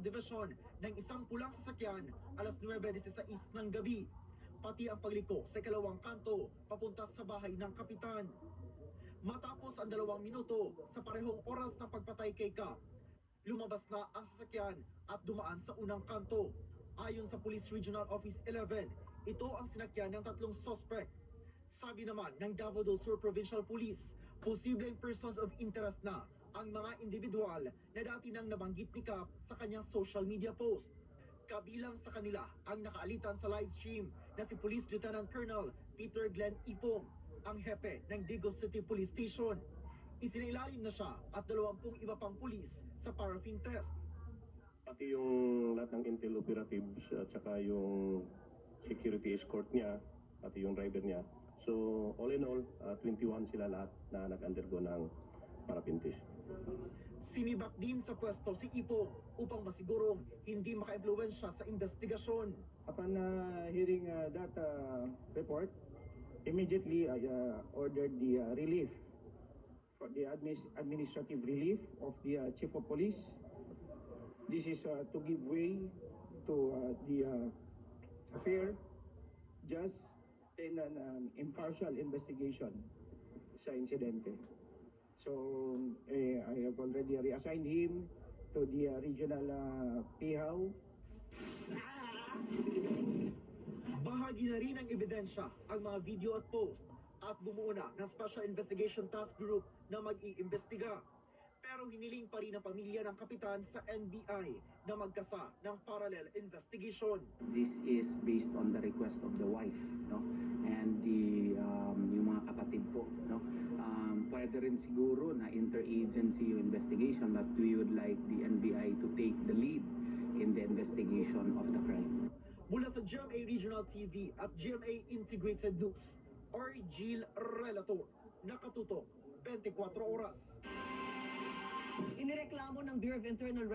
subdivision ng isang pulang sasakyan alas 9.16 ng gabi. Pati ang pagliko sa ikalawang kanto papunta sa bahay ng kapitan. Matapos ang dalawang minuto sa parehong oras ng pagpatay kay Cap, lumabas na ang sasakyan at dumaan sa unang kanto. Ayon sa Police Regional Office 11, ito ang sinakyan ng tatlong suspect. Sabi naman ng Davao del Sur Provincial Police, posibleng persons of interest na ang mga individual na dati nang nabanggit ni Cap sa kanyang social media post. Kabilang sa kanila ang nakaalitan sa live stream na si Police Lieutenant Colonel Peter Glenn Ipong, ang hepe ng Digos City Police Station. Isinailalim na siya at dalawampung iba pang pulis sa paraffin test. Pati yung lahat ng intel operatives at saka yung security escort niya, pati yung driver niya. So, all in all, uh, 21 sila lahat na nag-undergo ng paraffin test. Sinibak din sa pwesto si Ipong upang masigurong hindi maka-impluensya sa investigasyon. Upon uh, hearing uh, that uh, report, immediately I uh, ordered the uh, relief, for the admis- administrative relief of the uh, chief of police. This is uh, to give way to uh, the uh, fair, just, and an um, impartial investigation sa insidente. So, eh, I have already reassigned him to the uh, regional uh, PIHAW Bahagi na rin ng ebidensya ang mga video at post at bumuo na ng Special Investigation Task Group na mag-iimbestiga. Pero hiniling pa rin ng pamilya ng kapitan sa NBI na magkasa ng parallel investigation. This is based on the request of the wife, no? And the um, yung mga kapatid po, pwede rin siguro na interagency yung investigation but we would like the NBI to take the lead in the investigation of the crime. Mula sa GMA Regional TV at GMA Integrated News, Argil Relator, nakatutok 24 oras. Inireklamo ng Bureau of Internal